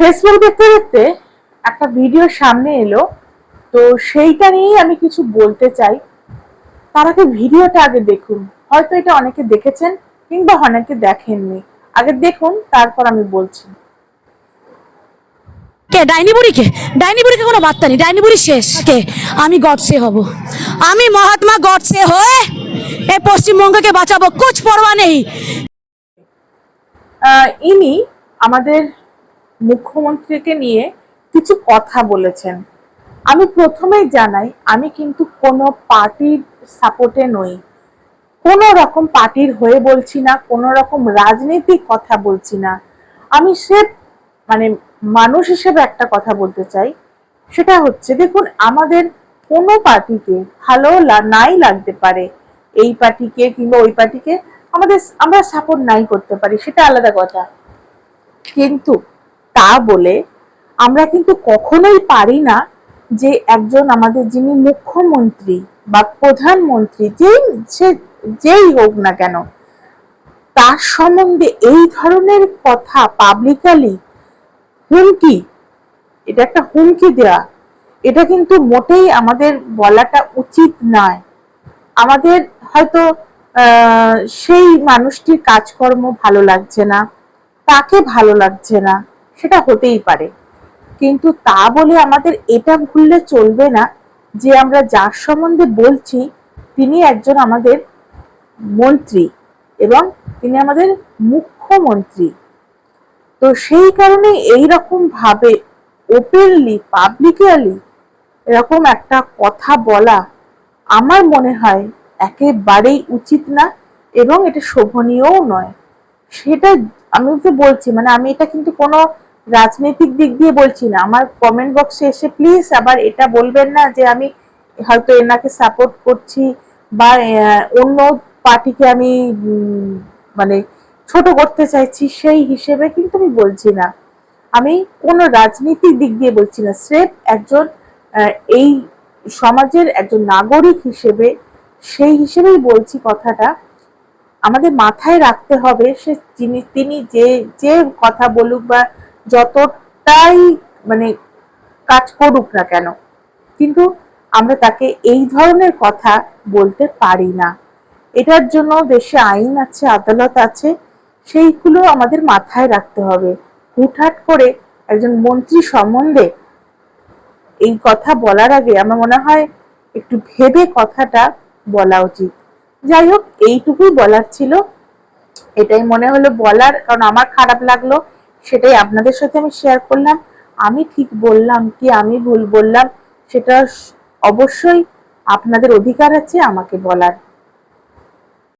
Facebook দেখতে দেখতে একটা ভিডিও সামনে এলো তো সেইটা নিয়েই আমি কিছু বলতে চাই। তার আগে ভিডিওটা আগে দেখুন। হয়তো এটা অনেকে দেখেছেন কিংবা অনেকে দেখেননি। আগে দেখুন তারপর আমি বলছি। কে ডাইনি বুড়ি কে? ডাইনি বুড়িকে কোনো বার্তা নেই। ডাইনি বুড়ি শেষ। কে? আমি গডসে হব। আমি মহাত্মা গডসে হয়ে এই পশ্চিমবঙ্গকে বাঁচাবো। কুছ পরোয়া নেই। ইনি আমাদের মুখ্যমন্ত্রীকে নিয়ে কিছু কথা বলেছেন। আমি প্রথমেই জানাই, আমি কিন্তু কোনো পার্টির সাপোর্টে নই। কোনো রকম পার্টির হয়ে বলছি না, কোনো রকম রাজনৈতিক কথা বলছি না। আমি সে মানে মানুষ হিসেবে একটা কথা বলতে চাই, সেটা হচ্ছে দেখুন, আমাদের কোনো পার্টিকে ভালো নাই লাগতে পারে। এই পার্টিকে কিংবা ওই পার্টিকে আমাদের, আমরা সাপোর্ট নাই করতে পারি, সেটা আলাদা কথা। কিন্তু তা বলে আমরা কিন্তু কখনোই পারি না যে একজন আমাদের যিনি মুখ্যমন্ত্রী বা প্রধানমন্ত্রী যেই সে যেই হোক না কেন, তার সম্বন্ধে এই ধরনের কথা পাবলিকালি হুমকি, এটা একটা হুমকি দেওয়া এটা কিন্তু মোটেই আমাদের বলাটা উচিত নয়। আমাদের হয়তো সেই মানুষটির কাজকর্ম ভালো লাগছে না, তাকে ভালো লাগছে না। সেটা হতেই পারে। কিন্তু তা বলে আমাদের এটা ভুললে চলবে না যে আমরা যার সম্বন্ধে বলছি, তিনি একজন আমাদের মন্ত্রী এবং তিনি আমাদের মুখ্যমন্ত্রী। তো সেই কারণে এই রকম ভাবে ওপেনলি পাবলিকালি এরকম একটা কথা বলা আমার মনে হয় একেবারেই উচিত না এবং এটা শোভনীয়ও নয়। সেটা আমি যে বলছি মানে আমি এটা কিন্তু কোনো রাজনৈতিক দিক দিয়ে বলছি না, আমার কমেন্ট বক্সে এসে প্লিজ আবার এটা বলবেন না যে আমি হয়তো এনাকে সাপোর্ট করছি বা অন্য পার্টিকে আমি মানে ছোট করতে চাইছি সেই হিসেবে কিন্তু আমি বলছি না। আমি কোনো রাজনীতিক দিক দিয়ে বলছি না, স্রেফ একজন এই সমাজের একজন নাগরিক হিসেবে, সেই হিসেবেই বলছি কথাটা। আমাদের মাথায় রাখতে হবে সে তিনি যে যে কথা বলুক বা যতটাই মানে কাজ করুক না কেন, কিন্তু আমরা তাকে এই ধরনের কথা বলতে পারি না। এটার জন্য দেশে আইন আছে, আদালত আছে, সেইগুলো আমাদের মাথায় রাখতে হবে। হুটহাট করে একজন মন্ত্রী সম্বন্ধে এই কথা বলার আগে আমার মনে হয় একটু ভেবে কথাটা বলা উচিত। যাই হোক, এইটুকুই বলার ছিল। এটাই মনে হলো বলার, কারণ আমার খারাপ লাগল। সেটাই আপনাদের সাথে আমি শেয়ার করলাম। আমি ঠিক বললাম কি আমি ভুল বললাম, সেটা অবশ্যই আপনাদের অধিকার আছে আমাকে বলার।